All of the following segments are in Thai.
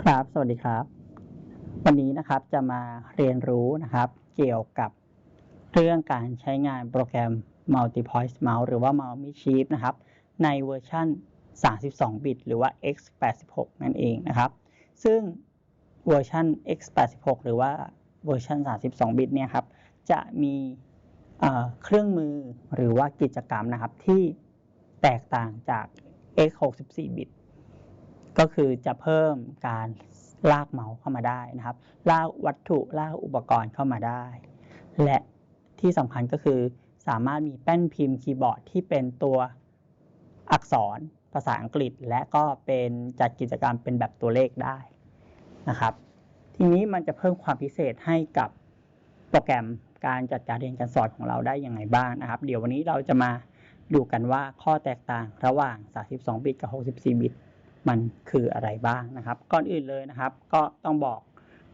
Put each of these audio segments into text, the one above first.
ครับ สวัสดีครับ วันนี้นะครับจะมาเรียนรู้นะครับ เกี่ยวกับเรื่องการใช้งานโปรแกรม Multipoint Mouse หรือว่า Mouse m i s c h i e f นะครับ ในเวอร์ชัน32 บิต หรือว่า x86 นั่นเองนะครับ ซึ่งเวอร์ชัน x86 หรือว่าเวอร์ชัน32 บิตเนี่ยครับ จะมีเครื่องมือหรือว่ากิจกรรมนะครับที่แตกต่างจาก x64 บิต ก็คือจะเพิ่มการลากเมาส์เข้ามาได้นะครับ ลากวัตถุลากอุปกรณ์เข้ามาได้ และที่สำคัญก็คือสามารถมีแป้นพิมพ์คีย์บอร์ดที่เป็นตัวอักษรภาษาอังกฤษ และก็เป็นจัดกิจกรรมเป็นแบบตัวเลขได้นะครับ ทีนี้มันจะเพิ่มความพิเศษให้กับโปรแกรมการจัดการเรียนการสอนของเราได้ยังไงบ้างนะครับ เดี๋ยววันนี้เราจะมาดูกันว่าข้อแตกต่างระหว่าง 32 บิตกับ 64 บิต มันคืออะไรบ้างนะครับ ก่อนอื่นเลยนะครับ ก็ต้องบอก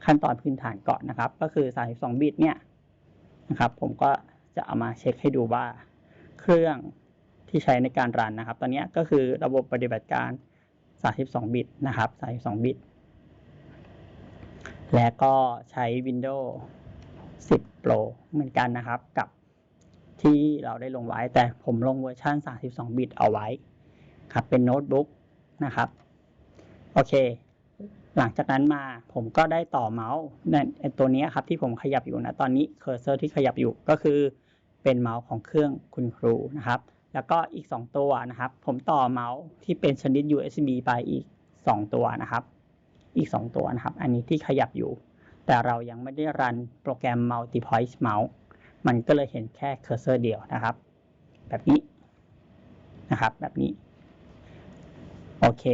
ขั้นตอนพื้นฐานก่อนนะครับ ก็คือ 32 บิตเนี่ยนะครับ ผมก็จะเอามาเช็คให้ดูว่า เครื่องที่ใช้ในการรันนะครับ ตอนนี้ก็คือระบบปฏิบัติการ 32 บิตนะครับ 32 บิต และก็ใช้ Windows 10 Pro เหมือนกันนะครับ กับที่เราได้ลงไว้ แต่ผมลงเวอร์ชัน32 บิตเอาไว้ครับ เป็นโน้ตบุ๊กนะครับ โอเค หลังจากนั้นมาผมก็ได้ต่อเมาส์ในตัวนี้ครับที่ผมขยับอยู่นะตอนนี้เคอร์เซอร์ที่ขยับอยู่ก็คือเป็นเมาส์ของเครื่องคุณครูนะครับ แล้วก็อีก 2 ตัวนะครับ ผมต่อเมาส์ที่เป็นชนิด USB ไปอีก 2 ตัวนะครับ อีก 2 ตัวนะครับ อันนี้ที่ขยับอยู่ แต่เรายังไม่ได้รันโปรแกรม Multipoint Mouse มันก็เลยเห็นแค่เคอร์เซอร์เดียวนะครับ แบบนี้นะครับ แบบนี้ โอเค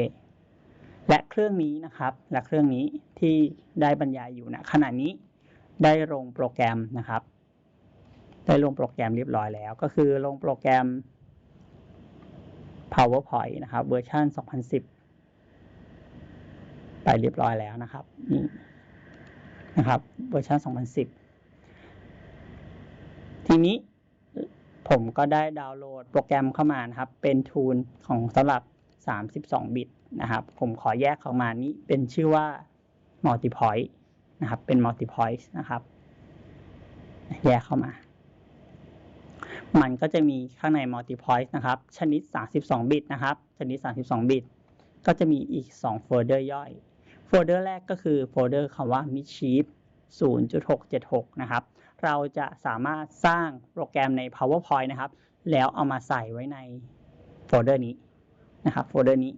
และเครื่องนี้นะครับ และเครื่องนี้ที่ได้บรรยายอยู่นะขณะนี้ได้ลงโปรแกรมนะครับ ได้ลงโปรแกรมเรียบร้อยแล้ว ก็คือลงโปรแกรม PowerPoint นะครับเวอร์ชัน2010 ไปเรียบร้อยแล้วนะครับนี่นะครับเวอร์ชัน2010 ทีนี้ผมก็ได้ดาวน์โหลดโปรแกรมเข้ามานะครับ เป็นทูลของสำหรับ 32 บิต นะครับ ผมขอแยกออกมานี้เป็นชื่อว่า multipoint นะครับ เป็น multipoint นะครับ แยกเข้ามา มันก็จะมีข้างใน multipoint นะครับ ชนิด 32 บิตนะครับ ชนิด 32 บิต ก็จะมีอีก 2 โฟลเดอร์ย่อย โฟลเดอร์แรกก็คือโฟลเดอร์คำว่า mischief 0.676 นะครับ เราจะสามารถสร้างโปรแกรมใน PowerPoint นะครับ แล้วเอามาใส่ไว้ในโฟลเดอร์นี้นะครับ โฟลเดอร์นี้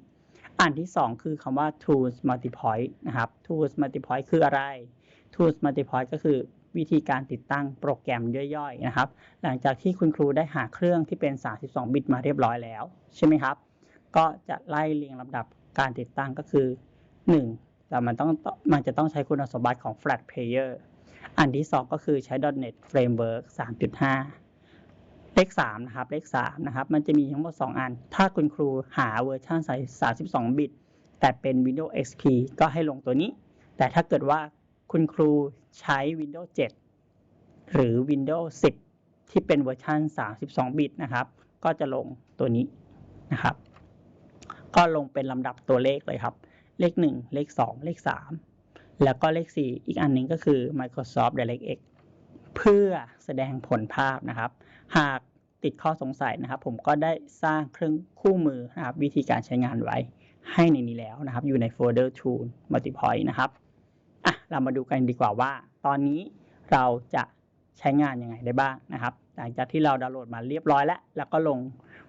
อันที่ 2 คือคำว่า tools multipoint นะครับ tools multipoint คืออะไร tools multipoint ก็คือวิธีการติดตั้งโปรแกรมย่อยๆนะครับ หลังจากที่คุณครูได้หาเครื่องที่เป็น 32 บิตมาเรียบร้อยแล้ว ใช่ไหมครับ ก็จะไล่เรียงลำดับการติดตั้งก็คือ 1. แต่มันต้องมันจะต้องใช้คุณสมบัติของ Flash Player อันที่ 2 ก็คือใช้ .NET Framework 3.5 เลข3นะครับเลข3นะครับมันจะมีทั้งหมด 2 อัน ถ้าคุณครูหาเวอร์ชันใส่32 บิต แต่เป็น Windows XP ก็ให้ลงตัวนี้ แต่ถ้าเกิดว่าคุณครูใช้ Windows 7 หรือ Windows 10 ที่เป็นเวอร์ชัน32 บิตนะครับ ก็จะลงตัวนี้นะครับ ก็ลงเป็นลำดับตัวเลขเลยครับ เลข 1 เลข 2 เลข 3 แล้วก็เลข 4 อีกอันนึงก็คือ Microsoft DirectX เพื่อแสดงผลภาพนะครับ หากติดข้อสงสัยนะครับ ผมก็ได้สร้างเครื่องคู่มือนะครับ วิธีการใช้งานไว้ให้ในนี้แล้วนะครับ อยู่ในโฟลเดอร์ tool multipoint นะครับอะเรามาดูกันดีกว่าว่า ตอนนี้เราจะใช้งานยังไงได้บ้างนะครับ หลังจากที่เราดาวน์โหลดมาเรียบร้อยแล้ว แล้วก็ลง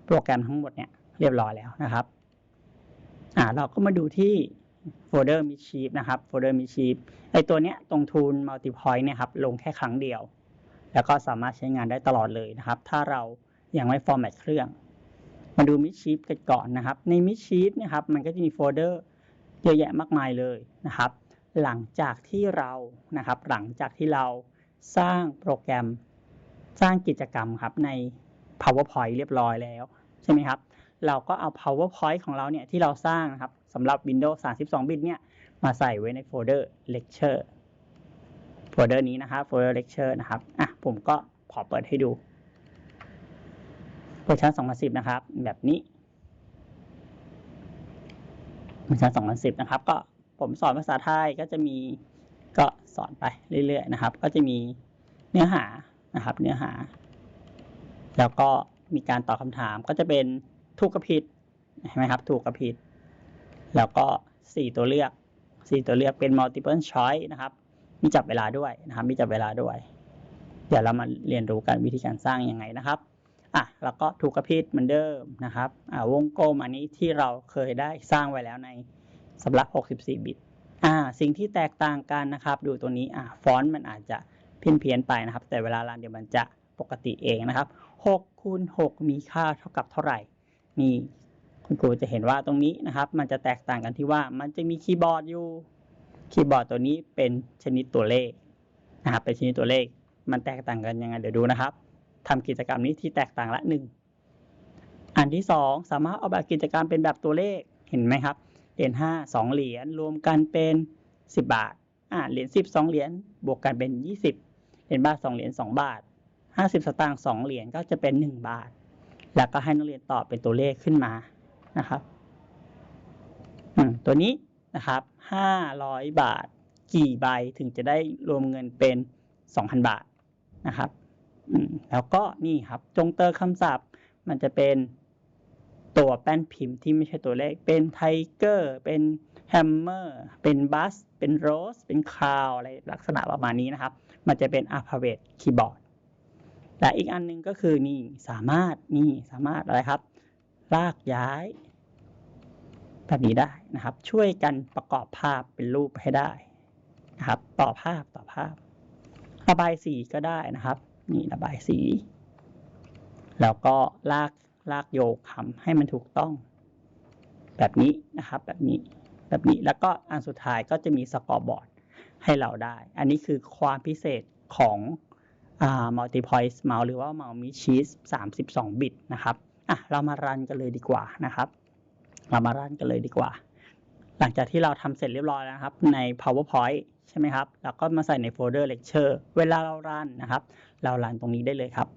โปรแกรมทั้งหมดเนี่ยเรียบร้อยแล้วนะครับอ่าเราก็มาดูที่โฟลเดอร์มิชีฟนะครับ โฟลเดอร์มิชีฟไอตัวเนี้ยตรง tool multipoint เนี่ยครับ ลงแค่ครั้งเดียว แล้วก็สามารถใช้งานได้ตลอดเลยนะครับ ถ้าเรายังไม่ฟอร์แมตเครื่อง มาดูมิชชีฟกันก่อนนะครับ ในมิชชีฟนะครับ มันก็จะมีโฟลเดอร์เยอะแยะมากมายเลยนะครับ หลังจากที่เรานะครับ หลังจากที่เราสร้างโปรแกรมสร้างกิจกรรมครับใน PowerPoint เรียบร้อยแล้วใช่ไหมครับ เราก็เอา PowerPoint ของเราเนี่ยที่เราสร้างนะครับสำหรับ Windows 32 บิตเนี่ยมาใส่ไว้ในโฟลเดอร์ Lecture โฟลเดอร์นี้นะครับโฟลเดอร์เลคเชอร์นะครับอะ ผมก็ขอเปิดให้ดูเวอร์ชัน2010 นะครับ แบบนี้เวอร์ชัน2010 นะครับ ก็ผมสอนภาษาไทยก็จะมีก็สอนไปเรื่อยๆนะครับ ก็จะมีเนื้อหานะครับ เนื้อหา แล้วก็มีการตอบคำถามก็จะเป็นถูกกับผิดเห็นไหมครับ ถูกกับผิด แล้วก็สี่ตัวเลือกสี่ตัวเลือกเป็น multiple choice นะครับ มีจับเวลาด้วยนะครับ มีจับเวลาด้วย เดี๋ยวเรามาเรียนรู้กันวิธีการสร้างยังไงนะครับอะแล้วก็ถูกกับผิดเหมือนเดิมนะครับอ่าวงกลมอันนี้ที่เราเคยได้สร้างไว้แล้วในสำหรับ 64 บิตอ่าสิ่งที่แตกต่างกันนะครับ ดูตัวนี้อ่าฟอนต์มันอาจจะเพี้ยนเพียนไปนะครับ แต่เวลารันเดี๋ยวมันจะปกติเองนะครับ6คูณ6มีค่าเท่ากับเท่าไหร่นี่คุณครูจะเห็นว่าตรงนี้นะครับ มันจะแตกต่างกันที่ว่ามันจะมีคีย์บอร์ดอยู่คีย์บอร์ดตัวนี้เป็นชนิดตัวเลขนะครับเป็นชนิดตัวเลข มันแตกต่างกันยังไงเดี๋ยวดูนะครับทำกิจกรรมนี้ที่แตกต่างละหนึ่งอันที่สองสามารถเอาแบบกิจกรรมเป็นแบบตัวเลขเห็นไหมครับเหรียญห้าสองเหรียญรวมกันเป็นสิบบาทอ่าเหรียญสิบสองเหรียญบวกกันเป็นยี่สิบเหรียญบาทสองเหรียญสองบาทห้าสิบสตางค์สองเหรียญก็จะเป็นหนึ่งบาท แล้วก็ให้นักเรียนตอบเป็นตัวเลขขึ้นมานะครับตัวนี้นะครับห้าร้อยบาท กี่ใบถึงจะได้รวมเงินเป็นสองพันบาท นะครับแล้วก็นี่ครับจงเตอร์คำศัพท์ มันจะเป็นตัวแป้นพิมพ์ที่ไม่ใช่ตัวเลข เป็นไทเกอร์ เป็นแฮมเมอร์ เป็นบัส เป็นโรส เป็นคาว อะไรลักษณะประมาณนี้นะครับ มันจะเป็นอัลฟาเบตคีย์บอร์ด และอีกอันหนึงก็คือนี่สามารถนี่สามารถอะไรครับ ลากย้ายแบบนี้ได้นะครับ ช่วยกันประกอบภาพเป็นรูปให้ได้นะครับ ต่อภาพต่อภาพ ระบายสีก็ได้นะครับ นี่ระบายสี แล้วก็ลากลากโยกคำให้มันถูกต้อง แบบนี้นะครับ แบบนี้แบบนี้แล้วก็อันสุดท้ายก็จะมีสกอร์บอร์ดให้เราได้ อันนี้คือความพิเศษของอ่า multi point mouse หรือว่า mouse mi cheese 32 บิตนะครับอะเรามารันกันเลยดีกว่านะครับ เรามารันกันเลยดีกว่า หลังจากที่เราทำเสร็จเรียบร้อยแล้วนะครับใน powerpoint ใช่ไหมครับแล้วก็มาใส่ในโฟลเดอร์ lecture เวลาเรารันนะครับ เรารันตรงนี้ได้เลยครับ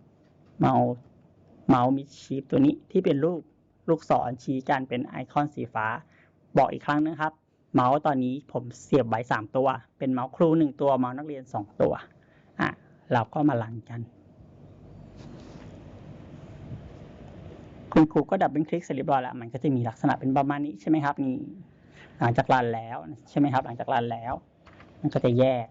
เมาส์เมาส์มิชีฟตัวนี้ที่เป็นรูปลูกศรชี้กันเป็นไอคอนสีฟ้า บอกอีกครั้งนะครับ เมาส์ตอนนี้ผมเสียบไว้สามตัว เป็นเมาส์ครูหนึ่งตัวเมาส์นักเรียนสองตัวอะเราก็มารันกัน คุณครูก็ดับเบิลคลิกเสร็จเรียบร้อยแล้วมันก็จะมีลักษณะเป็นประมาณนี้ใช่ไหมครับนี่ หลังจากรันแล้วใช่ไหมครับ หลังจากรันแล้ว มันก็จะแยก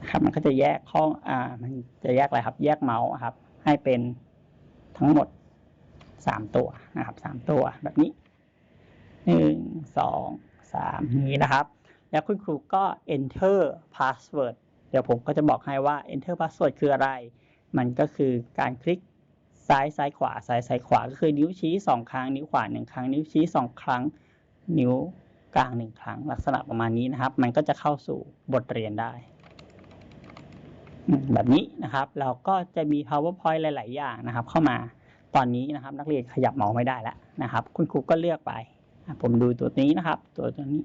นะครับ มันก็จะแยกข้ออ่า มันจะแยกอะไรครับ แยกเมาส์ครับ ให้เป็นทั้งหมดสามตัวนะครับสามตัวแบบนี้หนึ่งสองสามนี้นะครับ แล้วคุณครูก็ enter password เดี๋ยวผมก็จะบอกให้ว่า enter password คืออะไร มันก็คือการคลิกซ้ายซ้ายขวาซ้ายซ้ายขวา ก็คือนิ้วชี้สองครั้งนิ้วขวาหนึ่งครั้งนิ้วชี้สองครั้ง นิ้วกลางหนึ่งครั้ง ลักษณะประมาณนี้นะครับ มันก็จะเข้าสู่บทเรียนได้ แบบนี้นะครับ เราก็จะมี powerpoint หลาย ๆ อย่างนะครับ เข้ามาตอนนี้นะครับ นักเรียนขยับเมาส์ไม่ได้แล้วนะครับ คุณครูก็เลือกไป ผมดูตัวนี้นะครับ ตัวตัวนี้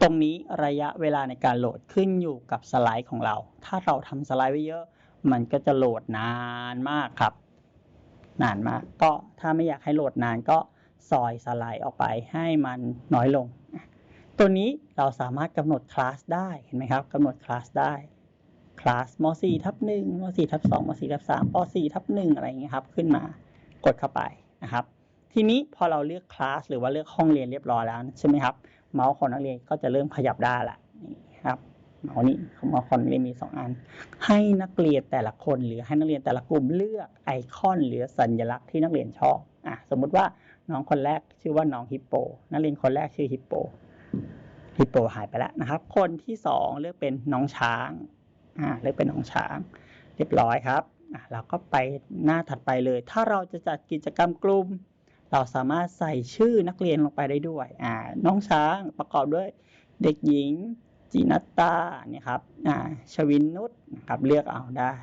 ตรงนี้ระยะเวลาในการโหลดขึ้นอยู่กับสไลด์ของเรา ถ้าเราทำสไลด์ไว้เยอะ มันก็จะโหลดนานมากครับ นานมาก ก็ถ้าไม่อยากให้โหลดนานก็ซอยสไลด์ออกไปให้มันน้อยลง ตัวนี้เราสามารถกำหนดคลาสได้เห็นไหมครับกำหนดคลาสได้คลาสม .4 ทับ1ม .4 ทับ2ม .4 ทับ3ป .4 ทับ1อะไรอย่างเงี้ยครับ ขึ้นมากดเข้าไปนะครับ ทีนี้พอเราเลือกคลาสหรือว่าเลือกห้องเรียนเรียบร้อยแล้วใช่ไหมครับ เมาส์ของนักเรียนก็จะเริ่มขยับได้ละนี่ครับ เมาส์นี้ของเมาส์ของนักเรียนมีสองอัน ให้นักเรียนแต่ละคนหรือให้นักเรียนแต่ละกลุ่มเลือกไอคอนหรือสัญลักษณ์ที่นักเรียนชอบอะสมมุติว่าน้องคนแรกชื่อว่าน้องฮิปโป นักเรียนคนแรกชื่อฮิปโป ฮิปโปหายไปแล้วนะครับ คนที่สองเลือกเป็นน้องช้าง อ่า เลือกเป็นน้องช้าง เรียบร้อยครับ อ่าเราก็ไปหน้าถัดไปเลย ถ้าเราจะจัดกิจกรรมกลุ่ม เราสามารถใส่ชื่อนักเรียนลงไปได้ด้วย อ่า น้องช้างประกอบด้วยเด็กหญิง จีนัตตาเนี่ยครับอ่าชวินนุชนะครับเลือกเอาได้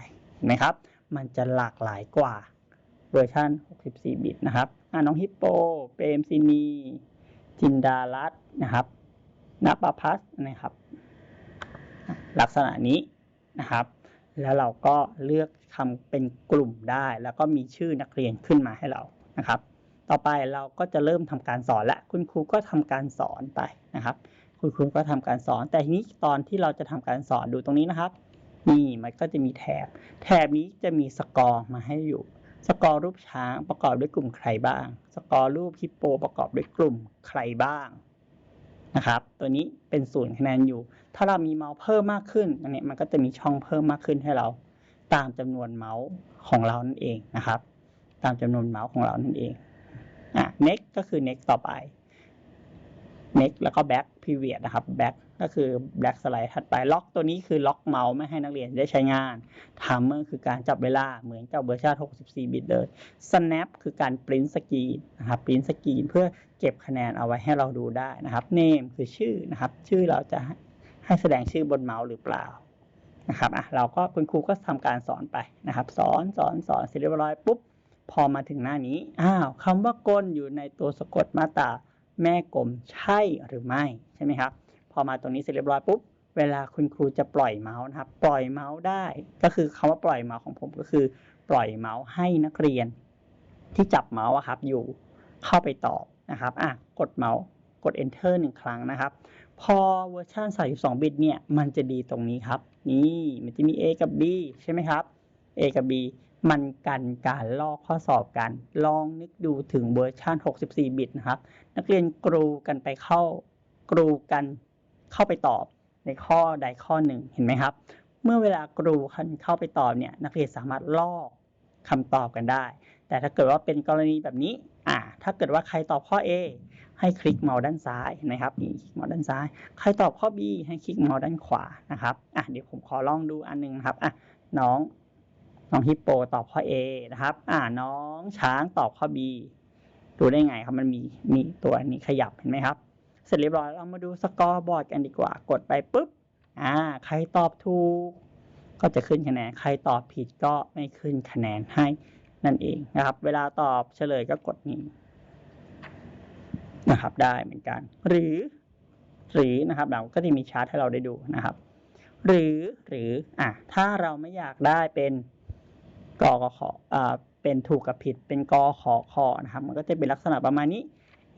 นไหมครับ มันจะหลากหลายกว่าเวอร์ชัน64 บิตนะครับอ่าน้องฮิปโป เปรมซินี จินดารัตน์นะครับนปพัฒน์นะครับ ลักษณะนี้นะครับ แล้วเราก็เลือกทำเป็นกลุ่มได้ แล้วก็มีชื่อนักเรียนขึ้นมาให้เรานะครับ ต่อไปเราก็จะเริ่มทำการสอนและคุณครูก็ทำการสอนไปนะครับ คุณครูก็ทำการสอน แต่ทีนี้ตอนที่เราจะทำการสอนดูตรงนี้นะครับ นี่มันก็จะมีแถบ แถบนี้จะมีสกอร์มาให้อยู่ สกอร์รูปช้างประกอบด้วยกลุ่มใครบ้าง สกอร์รูปฮิปโปประกอบด้วยกลุ่มใครบ้างนะครับ ตัวนี้เป็นศูนย์คะแนนอยู่ ถ้าเรามีเมาส์เพิ่มมากขึ้นอันนี้มันก็จะมีช่องเพิ่มมากขึ้นให้เรา ตามจำนวนเมาส์ของเรานั่นเองนะครับ ตามจำนวนเมาส์ของเรานั่นเองอะ next ก็คือ next ต่อไป next แล้วก็ back period นะครับ back ก็คือ back slide ถัดไปล็อกตัวนี้คือล็อกเมาส์ไม่ให้นักเรียนได้ใช้งาน timer คือการจับเวลาเหมือนกับเวอร์ชัน64 บิตเลย snap คือการ print screen นะครับ print screen เพื่อเก็บคะแนนเอาไว้ให้เราดูได้นะครับ name คือชื่อนะครับ ชื่อเราจะให้แสดงชื่อบนเมาส์หรือเปล่านะครับอะเราก็คุณครูก็ทำการสอนไปนะครับ สอนสอนสอนเสร็จเรียบร้อยปุ๊บพอมาถึงหน้านี้อ้าวคำว่ากลอยู่ในตัวสะกดมาตรา แม่กลมใช่หรือไม่ใช่ไหมครับ พอมาตรงนี้เสร็จเรียบร้อยปุ๊บเวลาคุณครูจะปล่อยเมาส์นะครับ ปล่อยเมาส์ได้ ก็คือคำว่าปล่อยเมาส์ของผมก็คือ ปล่อยเมาส์ให้นักเรียน ที่จับเมาส์ครับอยู่เข้าไปตอบนะครับอะกดเมาส์กด enter หนึ่งครั้งนะครับ พอเวอร์ชัน32 บิตเนี่ยมันจะดีตรงนี้ครับ นี่มันจะมี A กับ B ใช่ไหมครับ A กับ B มันกันการลอกข้อสอบกัน ลองนึกดูถึงเวอร์ชัน64 บิตนะครับ นักเรียนกรูกันไปเข้ากรูกันเข้าไปตอบในข้อใดข้อหนึ่งเห็นไหมครับ เมื่อเวลากรูกันเข้าไปตอบเนี่ยนักเรียนสามารถลอกคำตอบกันได้ แต่ถ้าเกิดว่าเป็นกรณีแบบนี้อ่าถ้าเกิดว่าใครตอบข้อ A ให้คลิกเมาส์ด้านซ้ายเห็นไหมครับนี่คลิกเมาส์ด้านซ้าย ใครตอบข้อ B ให้คลิกเมาส์ด้านขวานะครับอะเดี๋ยวผมขอลองดูอันหนึงนะครับอะน้อง น้องฮิปโปตอบข้อ A นะครับ อ่าน้องช้างตอบข้อ B ดูได้ไงครับมันมีมีตัวนี้ขยับเห็นไหมครับ เสร็จเรียบร้อยเรามาดูสกอร์บอร์ดกันดีกว่า กดไปปุ๊บ อ่า ใครตอบถูก ก็จะขึ้นคะแนน ใครตอบผิดก็ไม่ขึ้นคะแนนให้นั่นเองนะครับ เวลาตอบเฉลยก็กดนี้นะครับ ได้เหมือนกัน หรือ หรือนะครับ เราก็จะมีชาร์ตให้เราได้ดูนะครับ หรือหรืออะถ้าเราไม่อยากได้เป็น กกขอ่าเป็นถูกกับผิดเป็นกขอคอนะครับ มันก็จะเป็นลักษณะประมาณนี้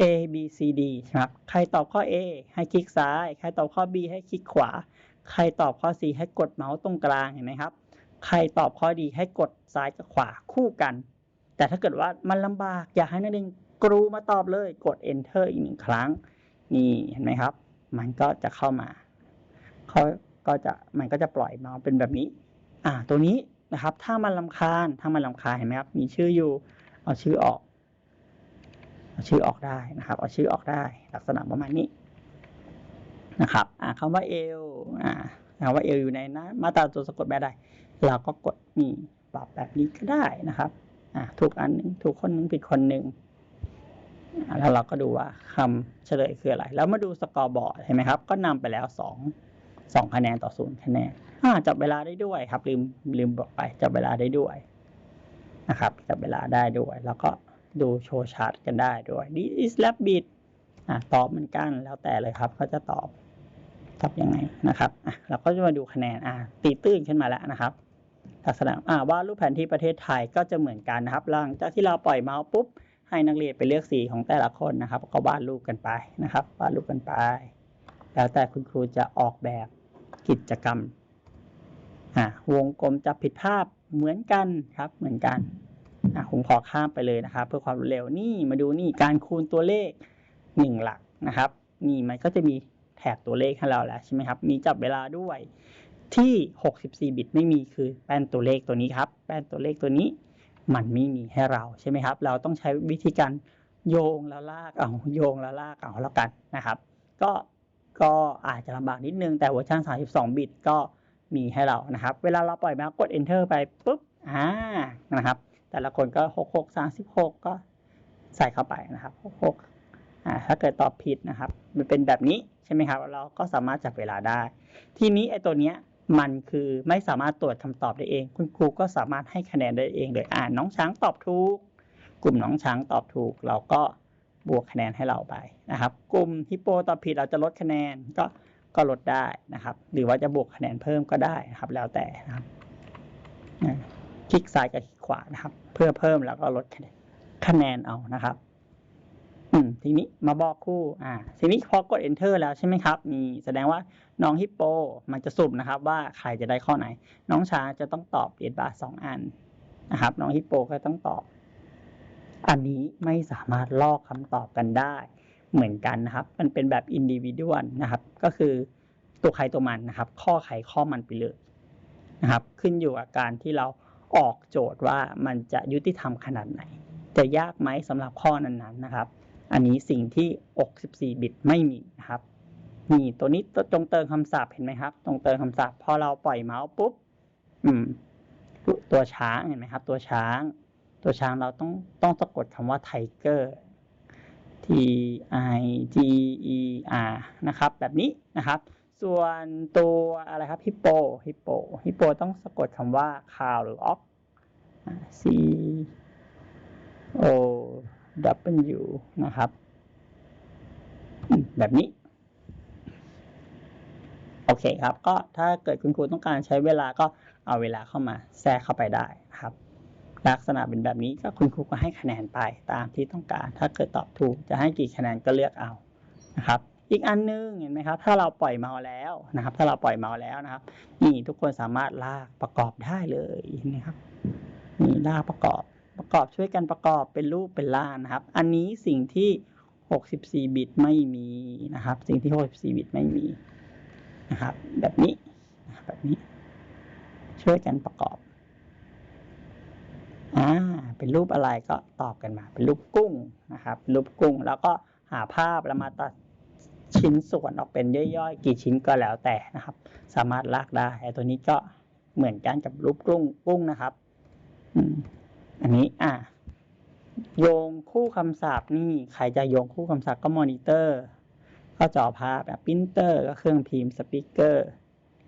A B C D ครับ ใครตอบข้อ A ให้คลิกซ้าย ใครตอบข้อ B ให้คลิกขวา ใครตอบข้อ C ให้กดเมาส์ตรงกลางเห็นไหมครับ ใครตอบข้อดีให้กดซ้ายกับขวาคู่กัน แต่ถ้าเกิดว่ามันลำบากอยากให้นักเรียนกรูมาตอบเลยกด enter อีกหนึ่งครั้ง นี่เห็นไหมครับ มันก็จะเข้ามาเขาก็จะมันก็จะปล่อยเมาส์เป็นแบบนี้ อ่า ตัวนี้ นะครับ ถ้ามันลำคาญถ้ามันลำคาญเห็นไหมครับ มีชื่ออยู่ เอาชื่อออกเอาชื่อออกได้นะครับ เอาชื่อออกได้ ลักษณะประมาณนี้นะครับอ่าคำว่าเอลอ่าคำว่าเอลอยู่ในนะมาตราตัวสะกดแบบใดเราก็กดนี่ปรับแบบนี้ก็ได้นะครับอ่าถูกอันหนึงถูกคนหนึงผิดคนหนึ่งแล้วเราก็ดูว่าคำเฉลยคืออะไร แล้วมาดูสกอร์บอร์ดเห็นไหมครับ ก็นำไปแล้วสอง สองคะแนนต่อศูนย์คะแนนอ่าจับเวลาได้ด้วยครับ ลืมลืมบอกไป จับเวลาได้ด้วยนะครับ จับเวลาได้ด้วย แล้วก็ดูโชว์ชาร์ตกันได้ด้วย this is rabbit อ่าตอบเหมือนกันแล้วแต่เลยครับเขาจะตอบตอบยังไงนะครับอะเราก็จะมาดูคะแนนอ่าตีตื้นขึ้นมาแล้วนะครับลักษณะอ่าวาดรูปแผนที่ประเทศไทยก็จะเหมือนกันนะครับ หลังจากที่เราปล่อยเมาส์ปุ๊บ ให้นักเรียนไปเลือกสีของแต่ละคนนะครับ ก็วาดรูปกันไปนะครับวาดรูปกันไป แล้วแต่คุณครูจะออกแบบ กิจกรรมวงกลมจะผิดภาพเหมือนกันครับเหมือนกันอะผมขอข้ามไปเลยนะครับ เพื่อความรวดเร็วนี่มาดูนี่การคูณตัวเลขหนึ่งหลักนะครับ นี่มันก็จะมีแถบตัวเลขให้เราแล้วใช่ไหมครับ มีจับเวลาด้วยที่ 64 บิตไม่มีคือแป้นตัวเลขตัวนี้ครับ แป้นตัวเลขตัวนี้ มันไม่มีให้เราใช่ไหมครับ เราต้องใช้วิธีการโยงแล้วลากเอาโยงแล้วลากเอาแล้วกันนะครับ ก็ ก็อาจจะลำบากนิดนึง แต่เวอร์ชัน32 บิตก็มีให้เรานะครับ เวลาเราปล่อยมากด enter ไปปุ๊บอ่านะครับ แต่ละคนก็ 66 36 ก็ใส่เข้าไปนะครับ 66อ่าถ้าเกิดตอบผิดนะครับ มันเป็นแบบนี้ใช่ไหมครับ เราก็สามารถจับเวลาได้ ทีนี้ไอ้ตัวเนี้ยมันคือไม่สามารถตรวจคำตอบได้เอง คุณครูก็สามารถให้คะแนนได้เองเลยอ่านน้องช้างตอบถูก กลุ่มน้องช้างตอบถูก เราก็ บวกคะแนนให้เราไปนะครับ กลุ่มฮิปโปตอบผิดเราจะลดคะแนนก็ก็ลดได้นะครับ หรือว่าจะบวกคะแนนเพิ่มก็ได้นะครับ แล้วแต่นะครับคลิกซ้ายกับคลิกขวานะครับ เพื่อเพิ่มแล้วก็ลดคะแนนเอานะครับ อืมทีนี้มาบอกคู่ อ่า ทีนี้พอกด enter แล้วใช่ไหมครับนี่แสดงว่าน้องฮิปโปมันจะสุ่มนะครับ ว่าใครจะได้ข้อไหน น้องช้าจะต้องตอบเหรียญบาทสองอันนะครับ น้องฮิปโปก็ต้องตอบ อันนี้ไม่สามารถลอกคำตอบกันได้ เหมือนกันนะครับ มันเป็นแบบอินดิวิด a วนะครับ ก็คือตัวใครตัวมันนะครับ ข้อใครข้อมันไปเลยนะครับ ขึ้นอยู่กับการที่เราออกโจทย์ว่ามันจะยุติธรรมขนาดไหน จะยากไหมสำหรับข้อนั้นๆนะครับ อันนี้สิ่งที่64บิตไม่มีนะครับนี่ตัวนี้จงเติมคำศัพท์เห็นไหมครับจงเติมคำศัพท์พอเราปล่อยเมาส์ปุ๊บ อืม ตัวช้างเห็นไหมครับ ตัวช้าง ตัวช้างเราต้องต้องสะกดคำว่าไทเกอร์ T I G E R นะครับ แบบนี้นะครับ ส่วนตัวอะไรครับฮิปโปฮิปโปฮิปโปต้องสะกดคำว่าคาวหรือออก C O W นะครับ แบบนี้ โอเคครับ ก็ถ้าเกิดคุณครูต้องการใช้เวลาก็เอาเวลาเข้ามาแทรกเข้าไปได้นะครับ ลักษณะเป็นแบบนี้ก็คุณครูก็ให้คะแนนไปตามที่ต้องการ ถ้าเกิดตอบถูกจะให้กี่คะแนนก็เลือกเอานะครับ อีกอันนึงเห็นไหมครับ ถ้าเราปล่อยเมาส์แล้วนะครับ ถ้าเราปล่อยเมาส์แล้วนะครับ นี่ทุกคนสามารถลากประกอบได้เลยเห็นไหมครับนี่ลากประกอบประกอบช่วยกันประกอบเป็นรูปเป็นล่างนะครับ อันนี้สิ่งที่ 64 บิตไม่มีนะครับ สิ่งที่ 64 บิตไม่มีนะครับ แบบนี้แบบนี้ ช่วยกันประกอบ อ่าเป็นรูปอะไรก็ตอบกันมา เป็นรูปกุ้งนะครับรูปกุ้งแล้วก็หาภาพแล้วมาตัดชิ้นส่วนออกเป็นย่อยๆ กี่ชิ้นก็แล้วแต่นะครับ สามารถลากได้ไอ้ตัวนี้ก็เหมือนกันกับรูปกุ้งกุ้งนะครับอันนี้อ่าโยงคู่คำศัพท์นี่ใครจะโยงคู่คำศัพท์ก็มอนิเตอร์ ก็จอภาพแบบปรินเตอร์ ก็เครื่องพิมพ์สปีกเกอร์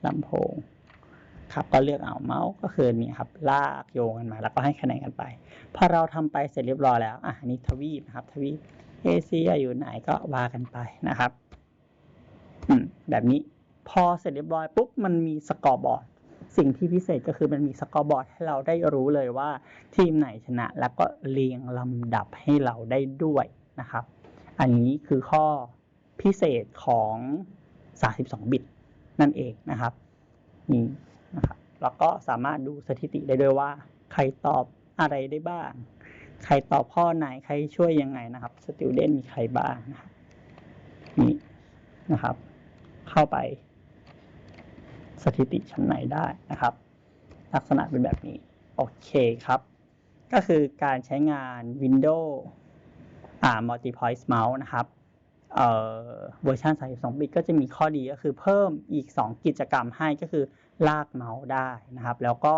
ลำโพง ครับก็เลือกเอาเมาส์ก็คือนี่ครับลากโยงกันมา แล้วก็ให้คะแนนกันไป พอเราทำไปเสร็จเรียบร้อยแล้วอะนนี้ทวีปนะครับ ทวีปเอเชียอยู่ไหนก็ว่ากันไปนะครับอืมแบบนี้พอเสร็จเรียบร้อยปุ๊บมันมีสกอร์บอร์ดสิ่งที่พิเศษก็คือมันมีสกอร์บอร์ดให้เราได้รู้เลยว่าทีมไหนชนะ แล้วก็เรียงลำดับให้เราได้ด้วยนะครับ อันนี้คือข้อพิเศษของ 32 บิตนั่นเองนะครับนี่ นะครับแล้วก็สามารถดูสถิติได้ด้วยว่า ใครตอบอะไรได้บ้าง ใครตอบข้อไหนใครช่วยยังไงนะครับสติวเดนมีใครบ้างนะครับนี่นะครับ เข้าไป สถิติชั้นไหนได้นะครับ ลักษณะเป็นแบบนี้ โอเคครับ ก็คือการใช้งาน Windows อ่า Multi-Point Mouse นะครับเอ่อเวอร์ชัน32 บิตก็จะมีข้อดีก็คือเพิ่มอีก 2 กิจกรรมให้ก็คือ ลากเมาส์ได้นะครับ แล้วก็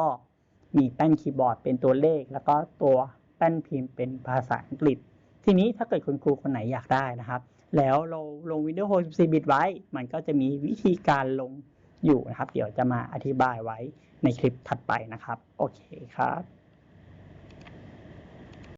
มีแป้นคีย์บอร์ดเป็นตัวเลข แล้วก็ตัวแป้นพิมพ์เป็นภาษาอังกฤษ ทีนี้ถ้าเกิดคุณครูคนไหนอยากได้นะครับ แล้วเราลง Windows 64 บิตไว้ มันก็จะมีวิธีการลงอยู่นะครับ เดี๋ยวจะมาอธิบายไว้ในคลิปถัดไปนะครับ โอเคครับ